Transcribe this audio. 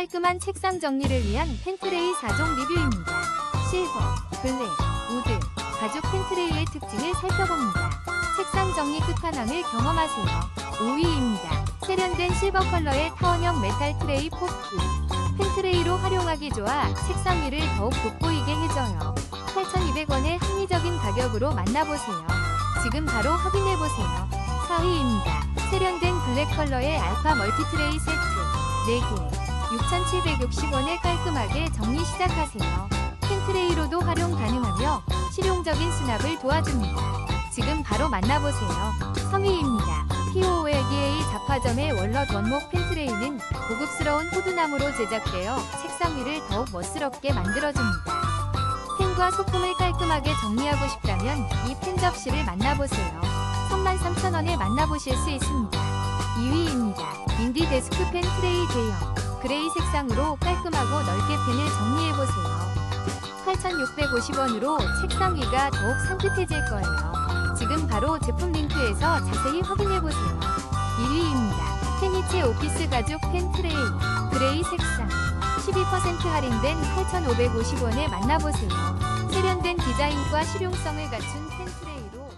깔끔한 책상 정리를 위한 펜트레이 4종 리뷰입니다. 실버, 블랙, 우드, 가죽 펜트레이의 특징을 살펴봅니다. 책상 정리 끝판왕을 경험하세요. 5위입니다. 세련된 실버 컬러의 타원형 메탈 트레이 포크. 펜트레이로 활용하기 좋아 책상 위를 더욱 돋보이게 해줘요. 8,200원의 합리적인 가격으로 만나보세요. 지금 바로 확인해보세요. 4위입니다. 세련된 블랙 컬러의 알파 멀티트레이 세트 4개 6,760원에 깔끔하게 정리 시작하세요. 펜트레이로도 활용 가능하며 실용적인 수납을 도와줍니다. 지금 바로 만나보세요. 3위입니다. POLDA 잡화점의 월넛 원목 펜트레이는 고급스러운 호두나무로 제작되어 책상 위를 더욱 멋스럽게 만들어줍니다. 펜과 소품을 깔끔하게 정리하고 싶다면 이 펜 접시를 만나보세요. 33,000원에 만나보실 수 있습니다. 2위입니다. 인디 데스크 펜 트레이 대형 그레이 색상으로 깔끔하고 넓게 펜을 정리해보세요. 8,650원으로 책상 위가 더욱 산뜻해질 거예요. 지금 바로 제품 링크에서 자세히 확인해보세요. 1위입니다. 페니체 오피스 가죽 펜 트레이 그레이 색상 12% 할인된 8,550원에 만나보세요. 세련된 디자인과 실용성을 갖춘 펜 트레이로